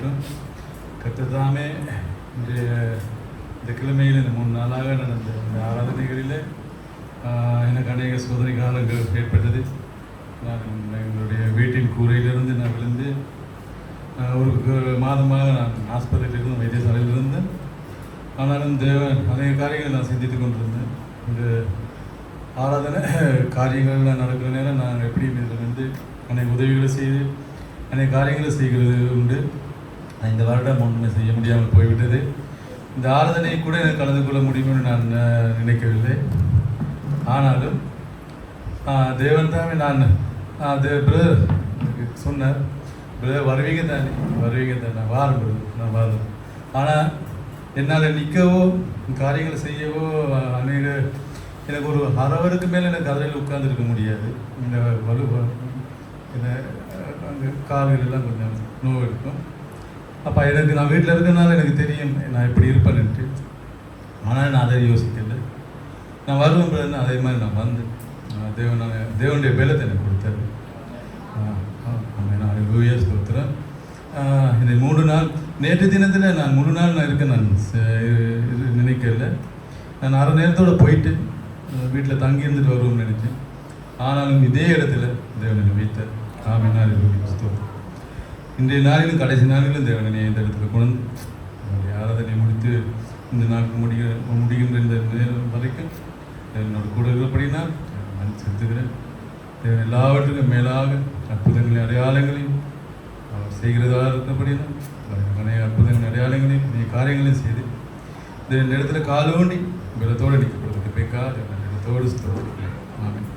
இருக்கட்டும் கத்ததாமே இன்றைய இந்த கிழமையில் இந்த மூணு நாளாக நடந்த இந்த ஆராதனைகளில் எனக்கு அநேக சோதனை காலங்கள் ஏற்பட்டது. நான் எங்களுடைய வீட்டின் கூரையிலிருந்து நான் விழுந்து ஒரு மாதமாக நான் ஆஸ்பத்திரியிலிருந்து வைத்தியசாலையில் இருந்தேன் ஆனாலும் தேவன் அநேக காரியங்களை நான் சிந்தித்து கொண்டிருந்தேன். இந்த ஆராதனை காரியங்கள்லாம் நடக்கிற நேரம் நான் எப்படியும் இதில் வந்து அநேக உதவிகளை செய்து அநேக காரியங்களை செய்கிறது உண்டு. நான் இந்த வருடம் ஒன்றுமே செய்ய முடியாமல் போய்விட்டது. இந்த ஆராதனை கூட எனக்கு கலந்து கொள்ள முடியும்னு நான் நினைக்கவில்லை. ஆனாலும் தேவன் தாமே நான் அது பிரதர் சொன்னார். பிரதர் வருவீங்க தானே வருவீங்க தானே நான் வாரம் brother, நான் வாரம் ஆனால் என்னால் நிற்கவோ காரியங்களை செய்யவோ அநேக எனக்கு ஒரு அரவருக்கு மேலே எனக்கு அதில் உட்கார்ந்துருக்க முடியாது. இந்த வலு இந்த அங்கே கால்கள் எல்லாம் கொஞ்சம் நோவு இருக்கும் அப்போ எனக்கு நான் வீட்டில் இருக்கிறனால எனக்கு தெரியும் நான் எப்படி இருப்பேன்ட்டு ஆனால் நான் அதை யோசிக்கல. நான் வருவேன் அதே மாதிரி நான் வந்து தேவன் தேவனுடைய பலத்தை எனக்கு கொடுத்தாரு. நான் யூஎஸ் கொடுத்துறேன் இந்த மூணு நாள் நேற்று தினத்தில் நான் மூணு நாள் நான் இருக்க நான் இது நினைக்கல. நான் அரை நேரத்தோட போயிட்டு வீட்டில் தங்கி இருந்துட்டு வருவோம்னு நினைச்சேன் ஆனாலும் இதே இடத்துல தேவன் என்னை வைத்தார் ஆமென். ஸ்தோத்திரம். இன்றைய நாளிலும் கடைசி நாளிலும் தேவனே இந்த இடத்துல கொண்டு என்னுடைய ஆராதனை முடித்து இந்த நாள் முடிகிற முடிகின்ற இந்த நேரம் வரைக்கும் என்னோட கூட இருக்கிறபடினால் நான் செலுத்துகிறேன் தேவன் எல்லாவற்றுக்கும் மேலாக அற்புதங்களையும் அடையாளங்களையும் அவர் செய்கிறதா இருக்கிறபடினால் அநேக அற்புதங்கள் அடையாளங்களையும் அநேக காரியங்களையும் செய்து இந்த இடத்துல காலோண்டி பலத்தோடு நிற்கப்படுவதற்கு பேக்கா இடத்தோடு நிலத்தோடு ஆமென்.